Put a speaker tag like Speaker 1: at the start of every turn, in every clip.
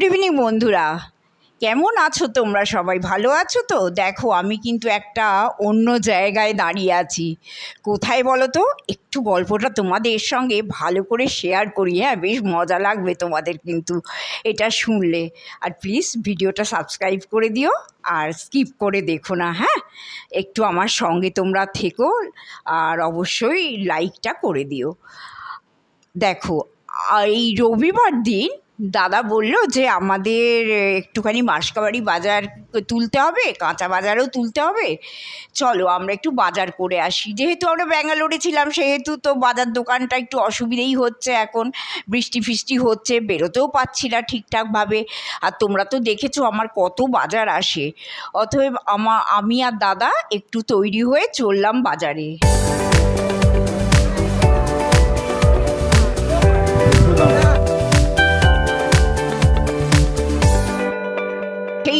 Speaker 1: Good evening বন্ধুরা। কেমন আছো তোমরা সবাই? ভালো আছো তো? দেখো, আমি কিন্তু একটা অন্য জায়গায় দাঁড়িয়ে আছি। কোথায় বলো তো? একটু গল্পটা তোমাদের সঙ্গে ভালো করে শেয়ার করি। হ্যাঁ বেশ মজা লাগবে তোমাদের কিন্তু এটা শুনলে। আর প্লিজ ভিডিওটা সাবস্ক্রাইব করে দিও আর স্কিপ করে দেখো না হ্যাঁ? একটু আমার সঙ্গে তোমরা থেকো আর অবশ্যই লাইকটা করে দিও। দেখো, এই রবিবার দিন দাদা বলল যে আমাদের একটুখানি মাসকাবাড়ি বাজার তুলতে হবে, কাঁচা বাজারও তুলতে হবে। চলো আমরা একটু বাজার করে আসি। যেহেতু আমরা ব্যাঙ্গালোরে ছিলাম, সেহেতু তো বাজার দোকানটা একটু অসুবিধেই হচ্ছে এখন। বৃষ্টি ফিষ্টি হচ্ছে, বেরোতেও পাচ্ছি না ঠিকঠাকভাবে। আর তোমরা তো দেখেছ আমার কত বাজার আসে। অতএব আমা, আমি আর দাদা একটু তৈরি হয়ে চললাম বাজারে।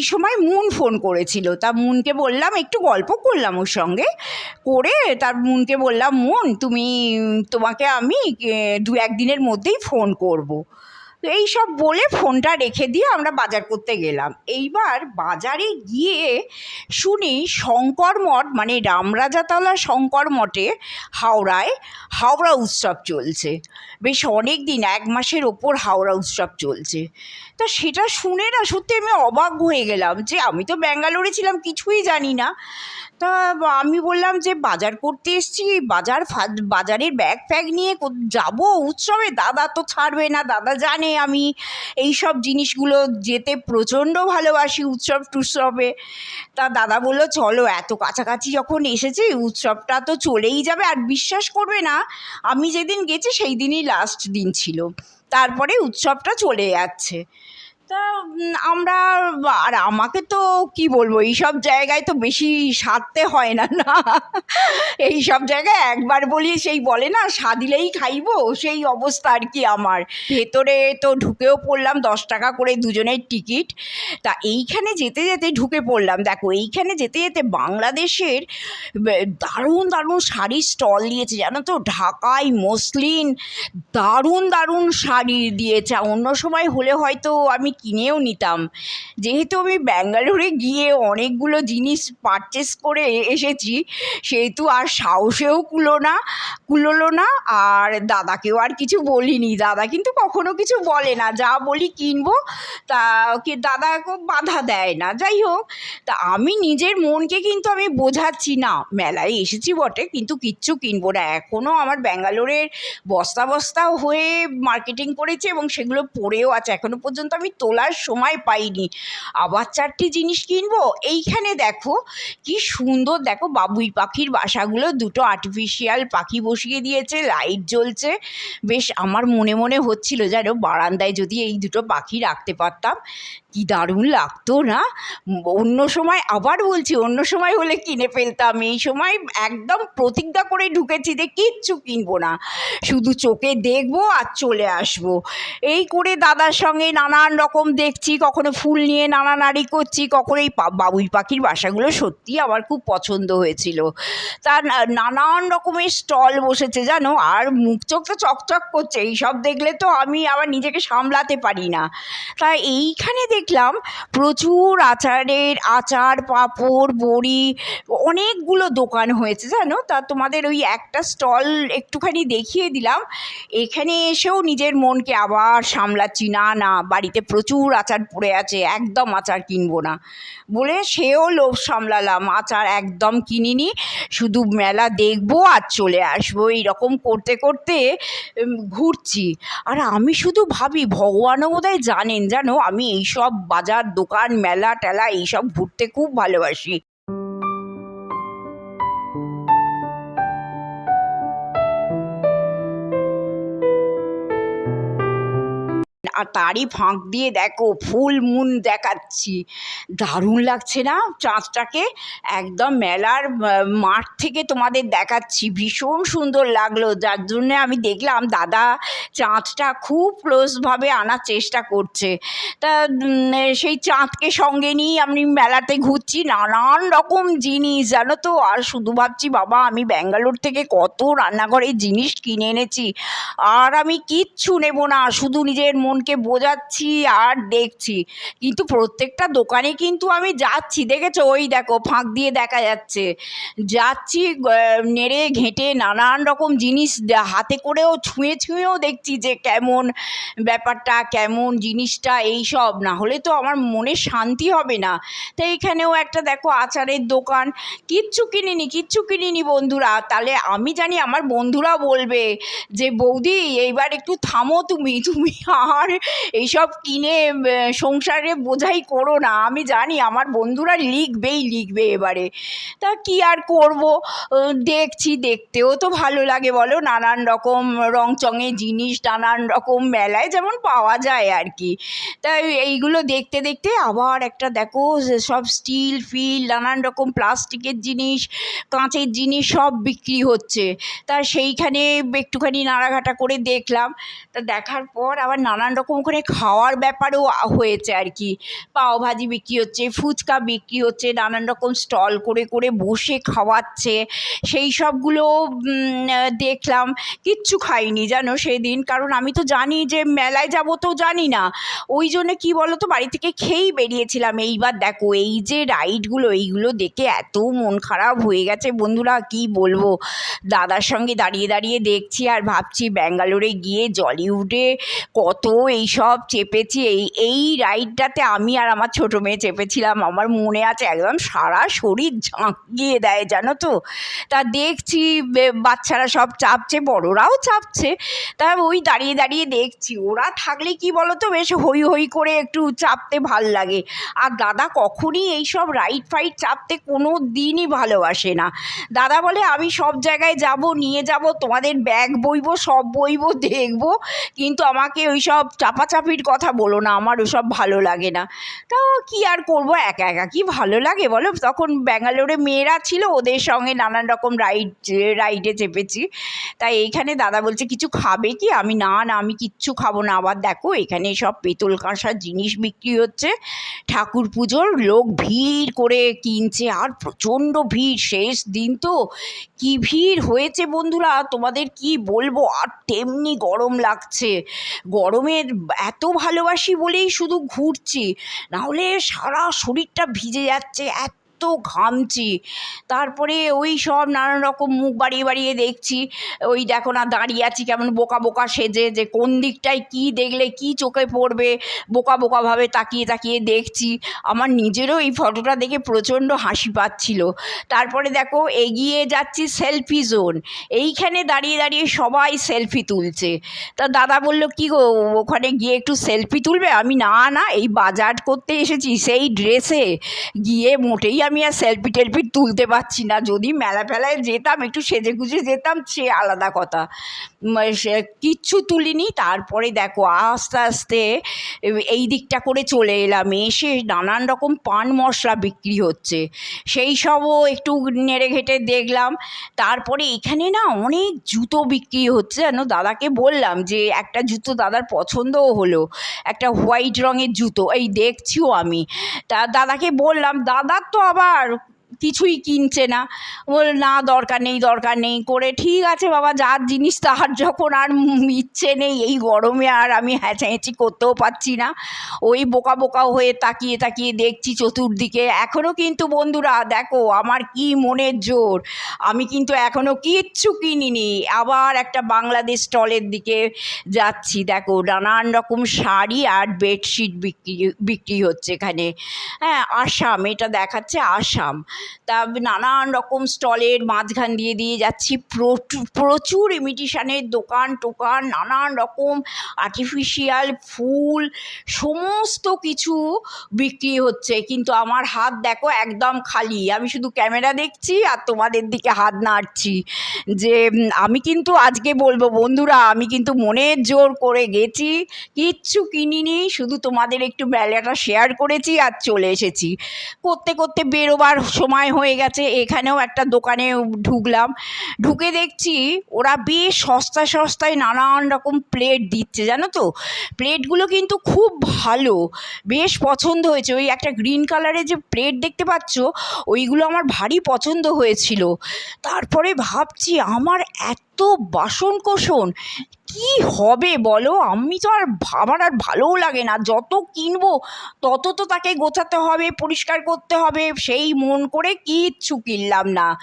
Speaker 1: সেই সময় মুন ফোন করেছিল তা মুনকে বললাম, একটু গল্প করলাম ওর সঙ্গে করে তার মুনকে বললাম, মুন, তুমি, তোমাকে আমি দু একদিনের মধ্যেই ফোন করব। তো এই সব বলে ফোনটা রেখে দিয়ে আমরা বাজার করতে গেলাম। এইবার বাজারে গিয়ে শুনি শঙ্কর মঠ মানে রামরাজাতলা শঙ্কর মঠে হাওড়ায় হাওড়া উৎসব চলছে। বেশ অনেক দিন এক মাসের ওপর হাওড়া উৎসব চলছে। তা সেটা শুনে না সত্যি আমি অবাক হয়ে গেলাম যে আমি তো ব্যাঙ্গালোরে ছিলাম, কিছুই জানি না। তা আমি বললাম যে বাজার করতে এসছি, বাজার বাজারের ব্যাগ ফ্যাগ নিয়ে যাব উৎসবে। দাদা তো ছাড়বে না, দাদা জানে আমি এই সব জিনিসগুলো যেতে প্রচণ্ড ভালোবাসি উৎসব টুৎসবে। তা দাদা বলল, চলো, এত কাছাকাছি যখন এসেছি, উৎসবটা তো চলেই যাবে। আর বিশ্বাস করবে না, আমি যেদিন গেছি, সেই দিনই লাস্ট দিন ছিল। তারপরে উৎসবটা চলে যাচ্ছে। তা আমরা, আর আমাকে তো কি বলব, এইসব জায়গায় তো বেশি সারতে হয় না না। এই সব জায়গায় একবার বলি সেই বলে না, সাদিলেই খাইবো, সেই অবস্থা আর কি আমার। ভেতরে তো ঢুকেও পড়লাম, দশ টাকা করে দুজনের টিকিট। তা এইখানে যেতে যেতে ঢুকে পড়লাম। দেখো, এইখানে যেতে যেতে বাংলাদেশের দারুণ দারুণ শাড়ির স্টল দিয়েছে, জানো তো? ঢাকাই মসলিন, দারুণ দারুণ শাড়ি দিয়েছে। অন্য সময় হলে হয়তো আমি কিনেও নিতাম। যেহেতু আমি ব্যাঙ্গালোরে গিয়ে অনেকগুলো জিনিস পারচেস করে এসেছি, সেহেতু আর সাহসেও কুলো না, কুলোলো না, আর দাদাকেও আর কিছু বলিনি। দাদা কিন্তু কখনো কিছু বলে না, যা বলি কিনবো, তা কি দাদা বাধা দেয় না। যাই হোক, তা আমি নিজের মনকে কিন্তু আমি বোঝাচ্ছি না। মেলায় এসেছি বটে, কিন্তু কিচ্ছু কিনবো না। এখনও আমার ব্যাঙ্গালোরের বস্তা বস্তা হয়ে মার্কেটিং করেছে এবং সেগুলো পড়েও আছে। এখনও পর্যন্ত আমি তোলার সময় পাইনি। আবার চারটি জিনিস কিনবো? এইখানে দেখো, কি সুন্দর। দেখো, বাবুই পাখির বাসাগুলো দুটো আর্টিফিশিয়াল পাখি বসিয়ে দিয়েছে লাইট জ্বলছে। বেশ আমার মনে মনে হচ্ছিল যেন বারান্দায় যদি এই দুটো পাখি রাখতে পারতাম। কি দারুণ লাগতো না? অন্য সময় আবার বলছি, অন্য সময় হলে কিনে ফেলতাম। এই সময় একদম প্রতিজ্ঞা করে ঢুকেছি যে কিচ্ছু কিনবো না। শুধু চোখে দেখব আর চলে আসব। এই করে দাদার সঙ্গে নানান রকম দেখছি, কখনো ফুল নিয়ে নানা নাড়ি করছি, কখনো এই বাবুই পাখির বাসাগুলো সত্যি আমার খুব পছন্দ হয়েছিল। না- নানান রকমের স্টল বসেছে, জানো? আর মুখ চোখ তো চকচক করছে, এইসব দেখলে তো আমি আবার নিজেকে সামলাতে পারি না। তা এইখানে দেখলাম প্রচুর আচারের আচার, পাঁপড়, বড়ি অনেকগুলো দোকান হয়েছে, জানো? তা তোমাদের ওই একটা স্টল একটুখানি দেখিয়ে দিলাম। এখানে এসেও নিজের মনকে আবার সামলাচ্ছি। না না, বাড়িতে প্রচুর আচার পড়ে আছে, একদম আচার কিনবো না। বলে সেও লোভ সামলালাম, আচার একদম কিনিনি। শুধু মেলা দেখব আর চলে আসব, এইরকম করতে করতে ঘুরছি। আর আমি শুধু ভাবি, ভগবানও বোধহয় জানেন, জানো? আমি এইসব বাজার দোকান মেলা টেলা এইসব ঘুরতে খুব ভালোবাসি। আর তারই ফাঁক দিয়ে দেখো, ফুল মুন দেখাচ্ছি। দারুণ লাগছে না চাঁদটাকে? একদম মেলার মাঠ থেকে তোমাদের দেখাচ্ছি। ভীষণ সুন্দর লাগল, যার জন্যে আমি দেখলাম দাদা চাঁদটা খুব ক্লোজভাবে আনার চেষ্টা করছে। তা সেই চাঁদকে সঙ্গে নিয়ে আমি মেলাতে ঘুরছি। নানান রকম জিনিস, জানো তো? আর শুধু ভাবছি, বাবা, আমি ব্যাঙ্গালোর থেকে কত রান্নাঘরের জিনিস কিনে এনেছি। আর আমি কিচ্ছু নেব না, শুধু নিজের মনকে দিদিকে বোঝাচ্ছি আর দেখছি। কিন্তু প্রত্যেকটা দোকানে কিন্তু আমি যাচ্ছি। দেখেছ? ওই দেখো, ফাঁক দিয়ে দেখা যাচ্ছে। যাচ্ছি নেড়ে ঘেঁটে নানান রকম জিনিস হাতে করেও ছুঁয়ে ছুঁয়েও দেখছি যে কেমন ব্যাপারটা, কেমন জিনিসটা, এই সব। না হলে তো আমার মনে শান্তি হবে না। তো এইখানেও একটা দেখো আচারের দোকান। কিচ্ছু কিনিনি কিচ্ছু কিনিনি বন্ধুরা। তাহলে আমি জানি আমার বন্ধুরা বলবে যে, বৌদি, এইবার একটু থামো তুমি। তুমি আর এইসব কিনে সংসারে বোঝাই করো না। আমি জানি আমার বন্ধুরা লিখবেই লিখবে এবারে। তা কি আর করব? দেখছি, দেখতেও তো ভালো লাগে বলো। নানান রকম রংচঙে জিনিস, নানান রকম মেলায় যেমন পাওয়া যায় আর কি। তাই এইগুলো দেখতে দেখতে আবার একটা দেখো সব স্টিল, ফিল, নানান রকম প্লাস্টিকের জিনিস, কাঁচের জিনিস সব বিক্রি হচ্ছে। তা সেইখানে একটুখানি নাড়াঘাটা করে দেখলাম। তা দেখার পর আবার নানান রকম ওখানে খাওয়ার ব্যাপারেও হয়েছে আর কি। পাওভাজি বিক্রি হচ্ছে, ফুচকা বিক্রি হচ্ছে, নানান রকম স্টল করে করে বসে খাওয়াচ্ছে, সেই সবগুলো দেখলাম, কিচ্ছু খাইনি জানো সেদিন। কারণ আমি তো জানি যে মেলায় যাব তো জানি না। ওই জন্য কি বলো তো বাড়ি থেকে খেয়েই বেরিয়েছিলাম। এইবার দেখো, এই যে রাইডগুলো, এইগুলো দেখে এত মন খারাপ হয়ে গেছে। বন্ধুরা, কি বলব? দাদার সঙ্গে দাঁড়িয়ে দাঁড়িয়ে দেখছি আর ভাবছি, ব্যাঙ্গালোরে গিয়ে জলিউডে কত এইসব চেপেছি, এই এই রাইডটাতে আমি আর আমার ছোটো মেয়ে চেপেছিলাম। আমার মনে আছে একদম সারা শরীর ঝাঁকিয়ে দেয়, জানো তো? তা দেখছি বাচ্চারা সব চাপছে, বড়রাও চাপছে। তা ওই দাঁড়িয়ে দাঁড়িয়ে দেখছি, ওরা থাকলে কি বলো তো বেশ হই হই করে একটু চাপতে ভালো লাগে। আর দাদা কখনই এইসব রাইড ফাইড চাপতে কোনো দিনই ভালোবাসে না। দাদা বলে, আমি সব জায়গায় যাব, নিয়ে যাব, তোমাদের ব্যাগ বইব, সব বইবো, দেখব। কিন্তু আমাকে ওই সব চাপাচাপির কথা বলো না, আমার ওসব ভালো লাগে না। তা কি আর করব? একা একা কি ভালো লাগে বলো? তখন ব্যাঙ্গালোরে মেয়েরা ছিল, ওদের সঙ্গে নানান রকম রাইড রাইডে চেপেছি। তাই এইখানে দাদা বলছে, কিছু খাবে কি? আমি, না না, আমি কিচ্ছু খাব না। আবার দেখো, এখানে সব পেতল কাঁসার জিনিস বিক্রি হচ্ছে। ঠাকুর পুজোর লোক ভিড় করে কিনছে, আর প্রচণ্ড ভিড়। শেষ দিন তো কি ভিড় হয়েছে বন্ধুরা? তোমাদের কি বলব? আর তেমনি গরম লাগছে। গরমের এত ভালোবাসি বলেই শুধু ঘুরছি। নাহলে সারা শরীরটা ভিজে যাচ্ছে এত ঘামছি। তারপরে ওই সব নানান রকম মুখ বাড়িয়ে বাড়িয়ে দেখছি। ওই দেখো না দাঁড়িয়ে আছি কেমন বোকা বোকা সেজে যে কোন দিকটায় কি দেখলে কি চোখে পড়বে। বোকা বোকাভাবে তাকিয়ে তাকিয়ে দেখছি। আমার নিজেরও এই ফটোটা দেখে প্রচণ্ড হাসি পাচ্ছিল। তারপরে দেখো এগিয়ে যাচ্ছি সেলফি জোন। এইখানে দাঁড়িয়ে দাঁড়িয়ে সবাই সেলফি তুলছে। তা দাদা বলল, কি গো, ওখানে গিয়ে একটু সেলফি তুলবে? আমি, না না, এই বাজার করতে এসেছি, সেই ড্রেসে গিয়ে মোটেই আমি আর সেলফি টেলফি তুলতে পারছি না। যদি মেলা ফেলায় যেতাম, একটু সেজে গুজে যেতাম, সে আলাদা কথা। সে- কিচ্ছু তুলিনি। তারপরে দেখো, আস্তে আস্তে এই দিকটা করে চলে এলাম। এসে নানান রকম পান মশলা বিক্রি হচ্ছে। সেই সবও একটু নেড়ে ঘেটে দেখলাম। তারপরে এখানে না অনেক জুতো বিক্রি হচ্ছে। জানো দাদাকে বললাম যে, একটা জুতো দাদার পছন্দও হলো। একটা হোয়াইট রঙের জুতো। এই দেখছিও আমি। তা দাদাকে বললাম, দাদার তো আবার আবার কিছুই কিনছে না। বল, না, দরকার নেই দরকার নেই। করে, ঠিক আছে বাবা, যার জিনিস তার যখন আর ইচ্ছে নেই, এই গরমে আর আমি হ্যাঁচাহেঁচি করতেও পারছি না। ওই বোকা বোকা হয়ে তাকিয়ে তাকিয়ে দেখছি চতুর্দিকে। এখনও কিন্তু বন্ধুরা, দেখো, আমার কি মনের জোর। আমি কিন্তু এখনও কিচ্ছু কিনিনি। আবার একটা বাংলাদেশ স্টলের দিকে যাচ্ছি। দেখো, নানান রকম শাড়ি আর বেডশিট বিক্রি বিক্রি হচ্ছে এখানে। হ্যাঁ আসাম, এটা দেখাচ্ছে আসাম। তা নানান রকম স্টলের মাঝখান দিয়ে দিয়ে যাচ্ছি। প্রচুর ইমিটেশনের দোকান টোকান, নানান রকম আর্টিফিশিয়াল ফুল, সমস্ত কিছু বিক্রি হচ্ছে। কিন্তু আমার হাত দেখো একদম খালি। আমি শুধু ক্যামেরা দেখছি আর তোমাদের দিকে হাত নাড়ছি। যে আমি কিন্তু আজকে বলব, বন্ধুরা, আমি কিন্তু মনের জোর করে গেছি। কিচ্ছু কিনিনি, শুধু তোমাদের একটু বেলাটা শেয়ার করেছি আর চলে এসেছি। করতে করতে বেরোবার সময় হয়ে গেছে, এখানেও একটা দোকানে ঢুকলাম। ঢুকে দেখছি ওরা বেশ সস্তা সস্তায় নানান রকম প্লেট দিচ্ছে, জানো তো? প্লেটগুলো কিন্তু খুব ভালো, বেশ পছন্দ হয়েছে। ওই একটা গ্রিন কালারের যে প্লেট দেখতে পাচ্ছ, ওইগুলো আমার ভারী পছন্দ হয়েছিল। তারপরে ভাবছি, আমার এত বাসন কোষণ কি হবে বলো? আমি তো আর আমার আর ভালোও লাগে না। যত কিনবো, তত তো তাকে গোছাতে হবে, পরিষ্কার করতে হবে। সেই মন করে কিচ্ছু কিনলাম না।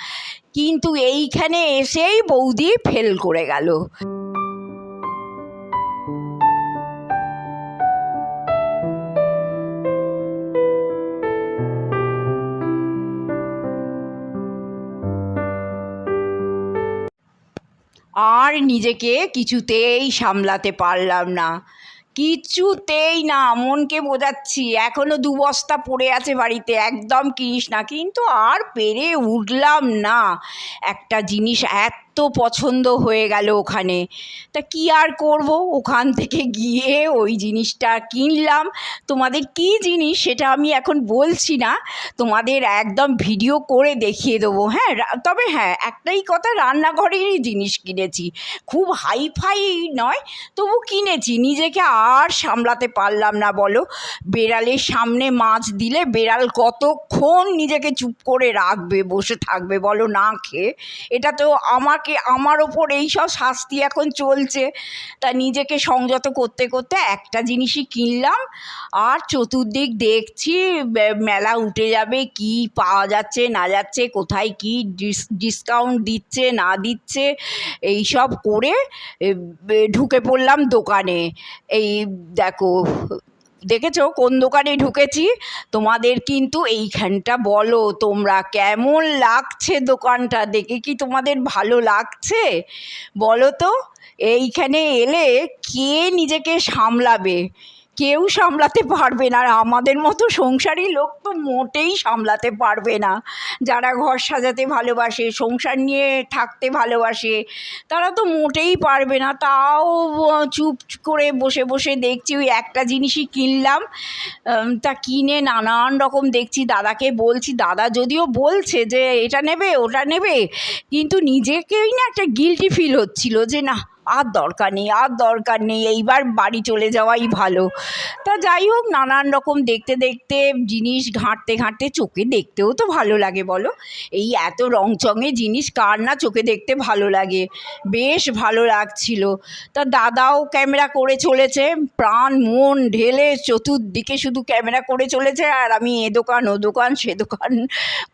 Speaker 1: কিন্তু এইখানে এসেই বৌদি ফেল করে গেল। আর নিজেকে কিছুতেই সামলাতে পারলাম না। কিছুতেই না, মনকে বোঝাচ্ছি এখনও দু বস্তা পড়ে আছে বাড়িতে, একদম কিনিস না। কিন্তু আর পেরে উঠলাম না। একটা জিনিস এত পছন্দ হয়ে গেল ওখানে। তা কি আর করব? ওখান থেকে গিয়ে ওই জিনিসটা কিনলাম। তোমাদের কি জিনিস সেটা আমি এখন বলছি না। তোমাদের একদম ভিডিও করে দেখিয়ে দেবো হ্যাঁ? তবে হ্যাঁ একটাই কথা, রান্নাঘরেরই জিনিস কিনেছি। খুব হাই ফাই নয়, তবু কিনেছি। নিজেকে আর সামলাতে পারলাম না, বলো। বেড়ালের সামনে মাছ দিলে বেড়াল কতক্ষণ নিজেকে চুপ করে রাখবে, বসে থাকবে, বলো না খেয়ে? এটা তো আমাকে আমার ওপর এইসব শাস্তি এখন চলছে। তা নিজেকে সংযত করতে করতে একটা জিনিসই কিনলাম। আর চতুর্দিক দেখছি মেলা উঠে যাবে, কি পাওয়া যাচ্ছে, না যাচ্ছে, কোথায় কি ডিসকাউন্ট দিচ্ছে, না দিচ্ছে, এই সব করে ঢুকে পড়লাম দোকানে। এই দেখো দেখেছ? কোন দোকানে ঢুকেছি? তোমাদের কিন্তু এইখানটা বলো, তোমরা কেমন লাগছে দোকানটা? দেখে কি তোমাদের ভালো লাগছে? বলো তো, এইখানে এলে কে নিজেকে সামলাবে? কেউ সামলাতে পারবে না। আর আমাদের মতো সংসারী লোক তো মোটেই সামলাতে পারবে না। যারা ঘর সাজাতে ভালোবাসে, সংসার নিয়ে থাকতে ভালোবাসে, তারা তো মোটেই পারবে না। তাও চুপ করে বসে বসে দেখছি ওই একটা জিনিসই কিনলাম। তা কিনে নানান রকম দেখছি, দাদাকে বলছি, দাদা যদিও বলছে যে এটা নেবে, ওটা নেবে, কিন্তু নিজেকেই না একটা গিলটি ফিল হচ্ছিল যে না আর দরকার নেই, আর দরকার নেই, এইবার বাড়ি চলে যাওয়াই ভালো। তা যাই হোক, নানান রকম দেখতে দেখতে জিনিস ঘাঁটতে ঘাঁটতে চোখে দেখতেও তো ভালো লাগে বলো। এই এত রংচঙে জিনিস কার না চোখে দেখতে ভালো লাগে? বেশ ভালো লাগছিল। তা দাদাও ক্যামেরা করে চলেছে, প্রাণ মন ঢেলে চতুর্দিকে শুধু ক্যামেরা করে চলেছে, আর আমি এ দোকান, ও দোকান, সে দোকান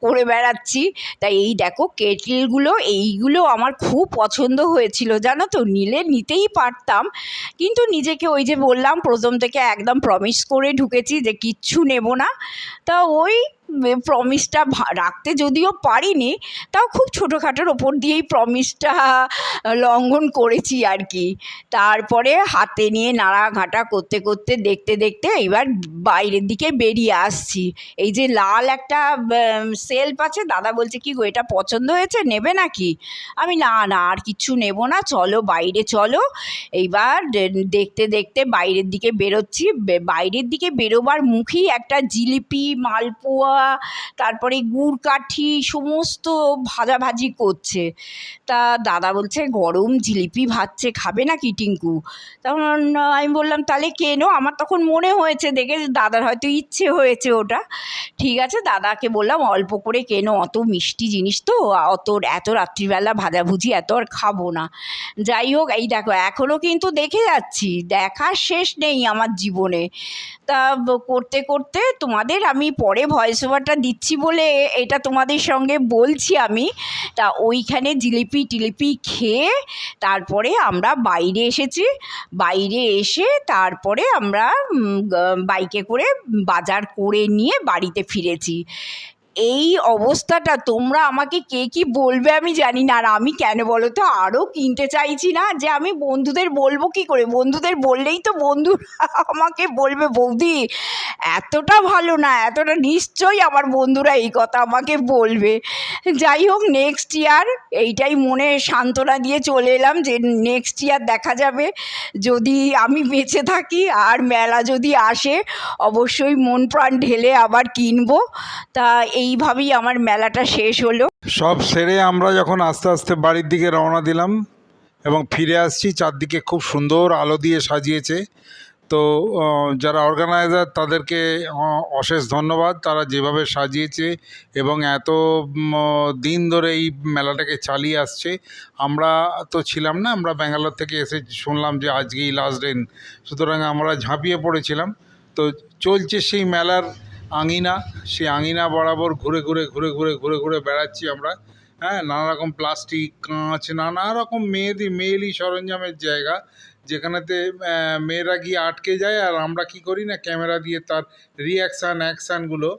Speaker 1: করে বেড়াচ্ছি। তাই এই দেখো, কেটলগুলো, এইগুলো আমার খুব পছন্দ হয়েছিল, জানো তো? নিলে নিতেই পারতাম। কিন্তু নিজেকে ওই যে বললাম, প্রথম থেকে একদম প্রমিস করে ঢুকেছি যে কিচ্ছু নেব না। তা ওই প্রমিসটা রাখতে যদিও পারিনি, তাও খুব ছোটোখাটোর ওপর দিয়েই প্রমিসটা লঙ্ঘন করেছি আর কি। তারপরে হাতে নিয়ে নাড়াঘাটা করতে করতে, দেখতে দেখতে এবার বাইরের দিকে বেরিয়ে আসছি। এই যে লাল একটা সেলফ আছে, দাদা বলছে, কি গো, এটা পছন্দ হয়েছে? নেবে নাকি? আমি, না না, আর কিচ্ছু নেব না, চলো বাইরে, চলো। এইবার দেখতে দেখতে বাইরের দিকে বেরোচ্ছি বাইরের দিকে বেরোবার মুখেই একটা জিলিপি, মালপোয়া তারপরে গুড় কাঠি, সমস্ত ভাজাভাজি করছে। তা দাদা বলছে, গরম জিলিপি ভাজছে খাবে নাকি টিঙ্কু? তখন আমি বললাম, তাহলে কেনো? আমার তখন মনে হয়েছে, দেখে দাদার হয়তো ইচ্ছে হয়েছে ওটা। ঠিক আছে, দাদাকে বললাম, অল্প করে কেনো, অত মিষ্টি জিনিস তো, অত এত রাত্রিবেলা ভাজাভুজি, এত আর খাব না। যাই হোক, এই দেখো এখনও কিন্তু দেখে যাচ্ছি, দেখার শেষ নেই আমার জীবনে। তা করতে করতে তোমাদের আমি পরে ভয়েস ওভারটা দিচ্ছি বলে এটা তোমাদের সঙ্গে বলছি আমি। তা ওইখানে জিলিপি টিলিপি খেয়ে তারপরে আমরা বাইরে এসেছি। বাইরে এসে তারপরে আমরা বাইকে করে বাজার করে নিয়ে বাড়িতে ফিরেছি। এই অবস্থাটা তোমরা আমাকে কে কি বলবে আমি জানি না। আর আমি কেন বলো তো? আরও কিনতে চাইছি না যে আমি বন্ধুদের বলব কি করে? বন্ধুদের বললেই তো বন্ধু আমাকে বলবে, বৌদি, এতটা ভালো না, এতটা নিশ্চয়ই আমার বন্ধুরা এই কথা আমাকে বলবে। যাই হোক নেক্সট ইয়ার এইটাই মনে সান্ত্বনা দিয়ে চলে এলাম যে নেক্সট ইয়ার দেখা যাবে। যদি আমি বেঁচে থাকি আর মেলা যদি আসে, অবশ্যই মন প্রাণ ঢেলে আবার কিনবো। তা এইভাবেই আমার মেলাটা শেষ হলো।
Speaker 2: সব সেরে আমরা যখন আস্তে আস্তে বাড়ির দিকে রওনা দিলাম এবং ফিরে আসছি, চারদিকে খুব সুন্দর আলো দিয়ে সাজিয়েছে। তো যারা অর্গানাইজার তাদেরকে অশেষ ধন্যবাদ। তারা যেভাবে সাজিয়েছে এবং এত দিন ধরে এই মেলাটাকে চালিয়ে আসছে। আমরা তো ছিলাম না, আমরা ব্যাঙ্গালোর থেকে এসে শুনলাম যে আজকেই লাস্ট দিন। সুতরাং আমরা ঝাঁপিয়ে পড়েছিলাম। তো চলছে সেই মেলার আঙিনা, সেই আঙিনা বরাবর ঘুরে ঘুরে ঘুরে ঘুরে ঘুরে ঘুরে বেড়াচ্ছি আমরা। হ্যাঁ নানা রকম প্লাস্টিক, কাঁচ নানা রকম মেয়েদের মেয়েলি সরঞ্জামের জায়গা। যেখানেতে মেয়েরা গিয়ে আটকে যায় আর আমরা কি করি না, ক্যামেরা দিয়ে তার রিয়াকশান অ্যাকশানগুলো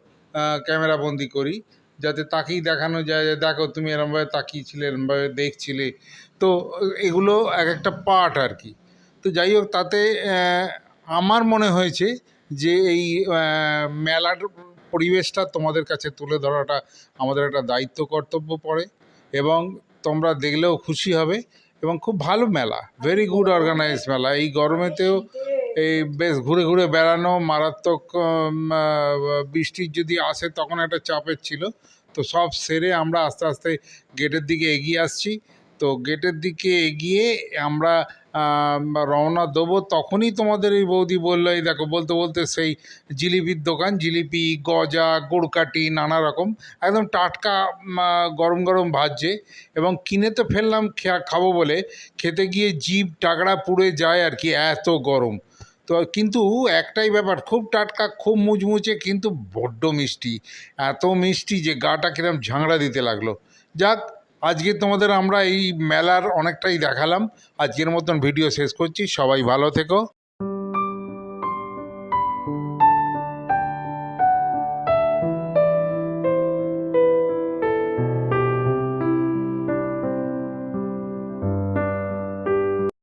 Speaker 2: ক্যামেরা বন্দি করি। যাতে তাকেই দেখানো যায় যে, দেখো, তুমি এরমভাবে তাকিয়েছিলে, এরমভাবে দেখছিলে। তো, এগুলো এক একটা পার্ট আর কি। তো যাই হোক, তাতে আমার মনে হয়েছে যে এই মেলার পরিবেশটা তোমাদের কাছে তুলে ধরাটা আমাদের একটা দায়িত্ব কর্তব্য পড়ে এবং তোমরা দেখলেও খুশি হবে এবং খুব ভালো মেলা ভেরি গুড অর্গানাইজ মেলা। এই গরমেতেও এই বেশ ঘুরে ঘুরে বেড়ানো, মারাত্মক বৃষ্টির যদি আসে তখন একটা চাপের ছিল। তো সব সেরে আমরা আস্তে আস্তে গেটের দিকে এগিয়ে আসছি। তো গেটের দিকে এগিয়ে আমরা রওনা দেবো। তখনই তোমাদের এই বৌদি বলল, এই দেখো, বলতে বলতে সেই জিলিপির দোকান, জিলিপি, গজা গুড়কাটি নানা রকম, একদম টাটকা গরম গরম ভাজছে এবং কিনে তো ফেললাম খাব বলে। খেতে গিয়ে জিভ টাকড়া পুড়ে যায় আর কি, এত গরম। তো কিন্তু একটাই ব্যাপার, খুব টাটকা, খুব মুচমুচে, কিন্তু বড্ড মিষ্টি। এত মিষ্টি যে গাটা কিরম ঝাংড়া দিতে লাগল। যাক আজকে তোমাদের আমরা এই মেলার অনেকটাই দেখালাম। আজকের মতন ভিডিও শেষ করছি। সবাই ভালো থেকো।